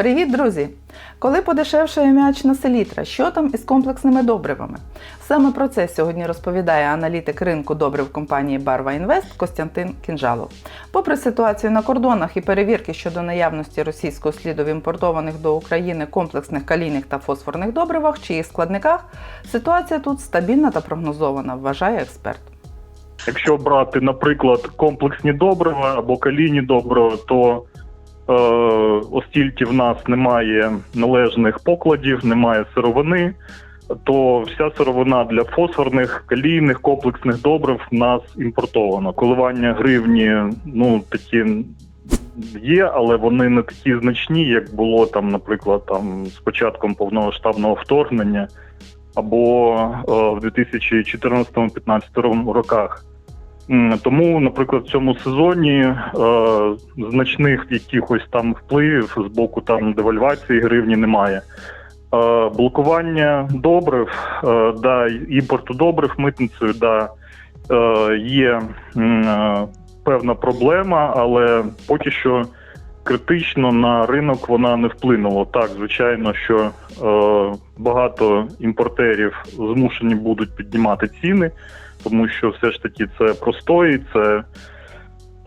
Привіт, друзі! Коли подешевшає м'ячна селітра, що там із комплексними добривами? Саме про це сьогодні розповідає аналітик ринку добрив компанії Барва Інвест Костянтин Кінжалов. Попри ситуацію на кордонах і перевірки щодо наявності російського сліду в імпортованих до України комплексних калійних та фосфорних добривах чи їх складниках, ситуація тут стабільна та прогнозована, вважає експерт. Якщо брати, наприклад, комплексні добрива або калійні добрива, то оскільки в нас немає належних покладів, немає сировини, то вся сировина для фосфорних, калійних, комплексних добрив в нас імпортована. Коливання гривні, ну такі є, але вони не такі значні, як було там, наприклад, там з початком повномасштабного вторгнення. Або е, в 2014-2015 роках. Тому, наприклад, в цьому сезоні е, значних якихось там впливів з боку там девальвації гривні немає. Е, блокування добрив, е, да, імпорту добрив митницею, да, е, є е, певна проблема, але поки що критично на ринок вона не вплинула. Так, звичайно, що е, багато імпортерів змушені будуть піднімати ціни тому що все ж таки це простої, це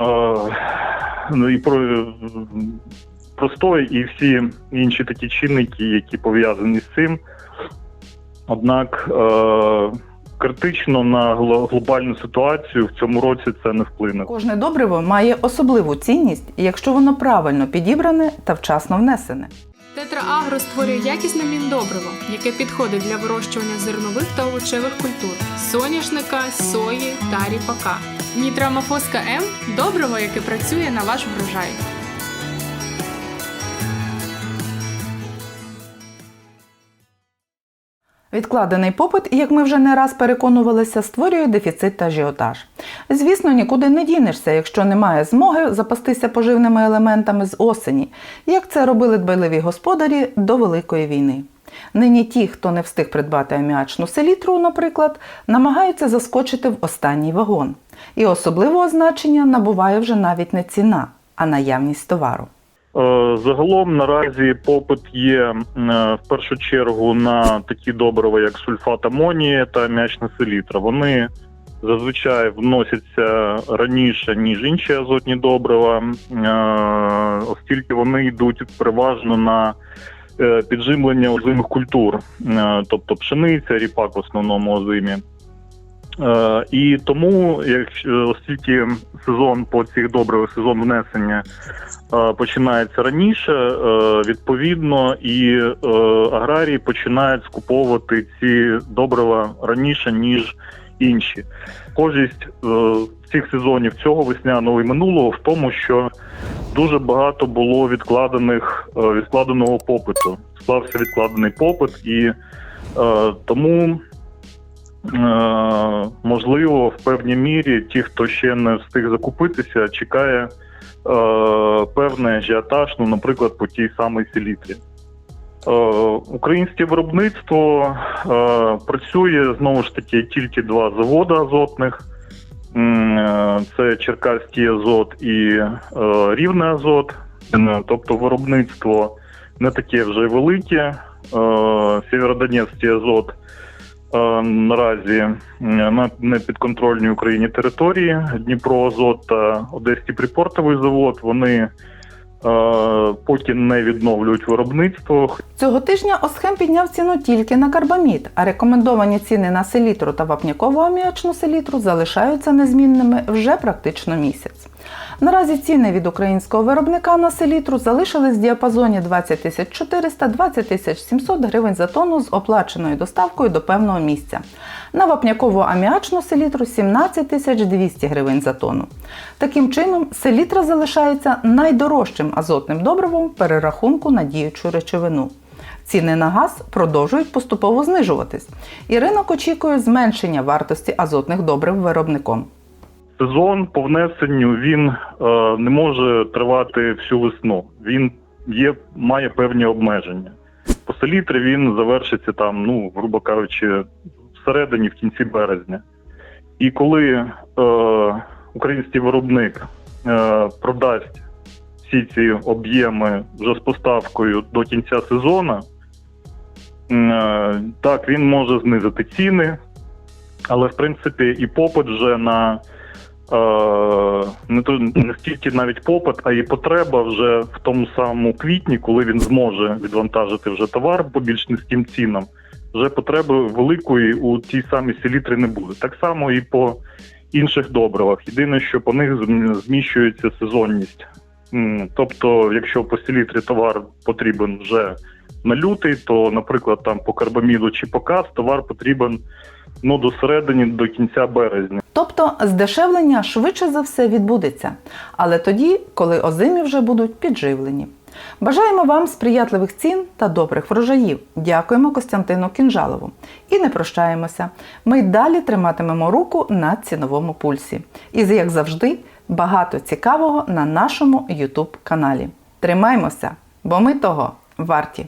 е, ну, і про, простої і всі інші такі чинники, які пов'язані з цим. Однак е, критично на глобальну ситуацію в цьому році це не вплине. Кожне добриво має особливу цінність, якщо воно правильно підібране та вчасно внесене. Тетраагро створює якісне міндобриво, яке підходить для вирощування зернових та овочевих культур соняшника, сої та ріпака. Нітрамофоска М добриво, яке працює на ваш врожай. Відкладений попит, як ми вже не раз переконувалися, створює дефіцит та ажіотаж. Звісно, нікуди не дінешся, якщо немає змоги запастися поживними елементами з осені, як це робили дбайливі господарі до Великої війни. Нині ті, хто не встиг придбати аміачну селітру, наприклад, намагаються заскочити в останній вагон. І особливого значення набуває вже навіть не ціна, а наявність товару. Е, Загалом наразі попит є е, в першу чергу на такі добрива, як сульфат амонії та м'ячна селітра. Вони зазвичай вносяться раніше, ніж інші азотні добрива, е, оскільки вони йдуть переважно на підживлення озимих культур, тобто пшениця, ріпак в основному озимі. Е, І тому, якщо оскільки сезон по цих добривах, сезон внесення е, починається раніше, е, відповідно, і е, аграрії починають скуповувати ці добрива раніше, ніж інші. Схожість е, цих сезонів цього весняного і минулого в тому, що дуже багато було відкладених е, відкладеного попиту. Склався відкладений попит, і е, тому Е, можливо, в певній мірі ті, хто ще не встиг закупитися, чекає е, певний ажіотаж, ну, наприклад, по тій самій селітрі. Е, українське виробництво е, працює знову ж таки тільки два заводи азотних. Е, Це Черкаський азот і е, Рівне азот. Е, Тобто виробництво не таке вже велике. Е, Сєвєродонецький азот е, наразі е, на непідконтрольній Україні території Дніпро Азот та Одеський припортовий завод. Вони е, поки не відновлюють виробництво. Цього тижня Осхем підняв ціну тільки на карбамід, а рекомендовані ціни на селітру та вапнякову аміачну селітру залишаються незмінними вже практично місяць. Наразі ціни від українського виробника на селітру залишились в діапазоні 20 400 20 700 гривень за тонну з оплаченою доставкою до певного місця. На вапнякову аміачну селітру 17 200 гривень за тонну. Таким чином, селітра залишається найдорожчим азотним добривом перерахунку на діючу речовину. Ціни на газ продовжують поступово знижуватись, і ринок очікує зменшення вартості азотних добрив виробником. Сезон по внесенню він е, не може тривати всю весну. Він є, має певні обмеження. По селітрі він завершиться там, ну, грубо кажучи, всередині, в кінці березня. І коли е, український виробник е, продасть всі ці об'єми вже з поставкою до кінця сезону, е, так, він може знизити ціни, але в принципі і попит вже на не, то, не стільки навіть попит, а і потреба вже в тому самому квітні, коли він зможе відвантажити вже товар по більш низьким цінам. Вже потреби великої у тій самій селітрі не буде. Так само і по інших добривах. Єдине, що по них зміщується сезонність. Тобто, якщо по селітрі товар потрібен вже на лютий, то, наприклад, там по карбаміду чи по каз товар потрібен ну, до середини, до кінця березня. Тобто здешевлення швидше за все відбудеться, але тоді, коли озимі вже будуть підживлені. Бажаємо вам сприятливих цін та добрих врожаїв. Дякуємо Костянтину Кінжалову. І не прощаємося. Ми далі триматимемо руку на ціновому пульсі. І, як завжди, багато цікавого на нашому YouTube каналі. Тримаймося, бо ми того варті.